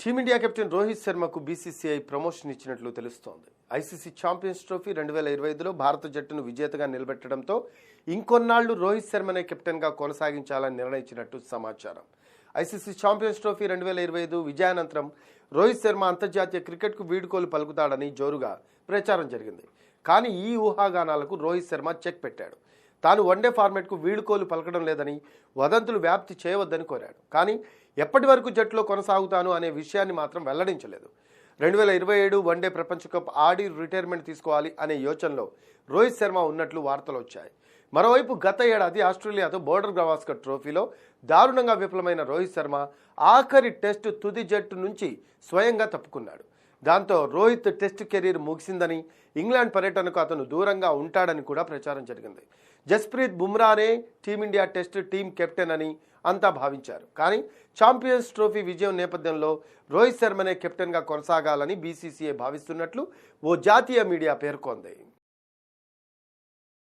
Team India captain Rohit శర్మకు BCCI promotion ఇచ్చినట్లు తెలుస్తోంది. ఐసీసీ ఛాంపియన్స్ ట్రోఫీ రెండు వేల ఇరవై ఐదులో భారత జట్టును విజేతగా నిలబెట్టడంతో ఇంకొన్నాళ్ళు రోహిత్ శర్మనే కెప్టెన్గా కొనసాగించాలని నిర్ణయించినట్టు సమాచారం. ఐసీసీ ఛాంపియన్స్ ట్రోఫీ రెండు వేల ఇరవై ఐదు విజయానంతరం రోహిత్ శర్మ అంతర్జాతీయ క్రికెట్కు వీడుకోలు పలుకుతాడని జోరుగా ప్రచారం జరిగింది. కానీ ఈ ఊహాగానాలకు రోహిత్ శర్మ చెక్ పెట్టాడు. తాను వన్డే ఫార్మాట్కు వీడుకోలు పలకడం లేదని వదంతులు వ్యాప్తి చేయవద్దని కోరాడు. కానీ ఎప్పటి వరకు జట్టులో కొనసాగుతాను అనే విషయాన్ని మాత్రం వెల్లడించలేదు. రెండు వేల ఇరవై ఏడు వన్డే ప్రపంచ కప్ ఆడి రిటైర్మెంట్ తీసుకోవాలి అనే యోచనలో రోహిత్ శర్మ ఉన్నట్లు వార్తలు వచ్చాయి. మరోవైపు గత ఏడాది ఆస్ట్రేలియాతో బోర్డర్ గవాస్కర్ ట్రోఫీలో దారుణంగా విఫలమైన రోహిత్ శర్మ ఆఖరి టెస్ట్ తుది జట్టు నుంచి స్వయంగా తప్పుకున్నాడు. దాంతో రోహిత్ టెస్ట్ కెరీర్ ముగిసిందని ఇంగ్లాండ్ పర్యటనకు అతను దూరంగా ఉంటాడని కూడా ప్రచారం జరిగింది. Jasprit బుమ్రానే team India test team captain అని అంతా భావించారు. కానీ ఛాంపియన్స్ ట్రోఫీ విజయం నేపథ్యంలో రోహిత్ శర్మనే కెప్టెన్గా కొనసాగాలని బీసీసీఐ భావిస్తున్నట్లు ఓ జాతీయ మీడియా పేర్కొంది.